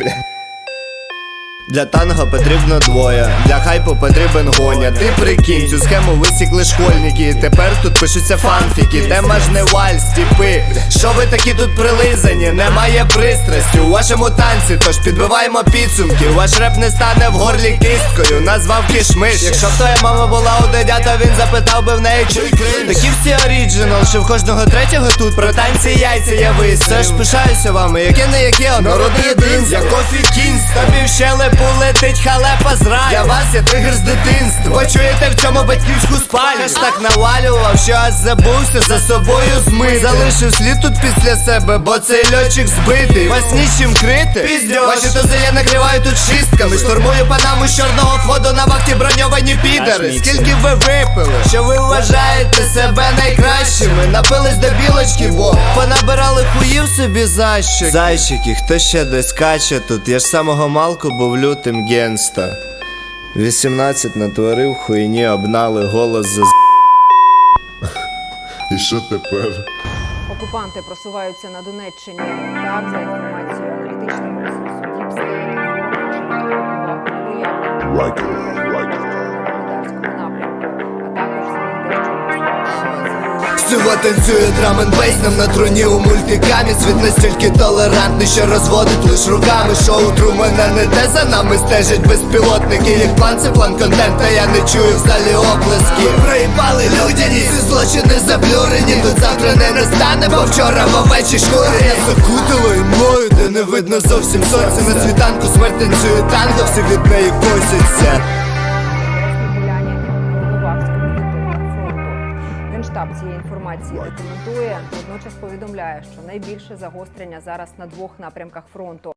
Yeah. Для танго потрібно двоє, для хайпу потрібен гоня. Ти прикинь, цю схему висікли школьники. Тепер тут пишуться фанфіки. Тема ж не вальс, тіпи. Що ви такі тут прилизані? Немає пристрасті у вашому танці, тож підбиваємо підсумки. Ваш реп не стане в горлі кисткою. Назвав кишмиш. Якщо б твоя мама була у дедя, то він запитав би в неї, чи кринж. Такі всі оріджинал, що в кожного третього тут про танці яйця я вис. Все ж пишаюся вами, яке не яке, а народне єдинство. Я кофі кінь, тобі в щелепу летить халепа з раю. Для вас я тригер з дитинства. Ви чуєте в цьому батьківську спальню? Аж так навалював, що аж забувся за собою змити. Залишив слід тут після себе, бо цей льотчик збитий. Вас нічим крити. Піздьош. Ваші тузи я накриваю тут шістками. Штурмую панаму з чорного входу на вахті броньовані підари. Скільки ви випили? Що ви вважаєте себе найкращими? Напились до білочки, бо понабирали хуїв собі защик. Зайчики, хто ще десь каче тут? Я ж самого малку був лютим генста. 18 натворив хуйні, обнали голос за І що тепер? Окупанти просуваються на Донеччині. Так, за інформацією аналітичного ресурсу Діпстейт, Лайк, Всього танцює драмен бейс нам на троні у мультикамі. Світ настільки толерантний, що розводить лиш руками. Шоу Трумена не те за нами стежать безпілотники. Їх план це план контента, я не чую в залі оплески. Проїбали людяність, ці злочини заблюрені. Тут завтра не настане, бо вчора в овечій шкурі Я закутало імлою, де не видно зовсім сонця. На світанку смерть танцює танго, всі від неї косяться Генштаб цієї інформації не коментує, водночас повідомляє, що найбільше загострення зараз на двох напрямках фронту.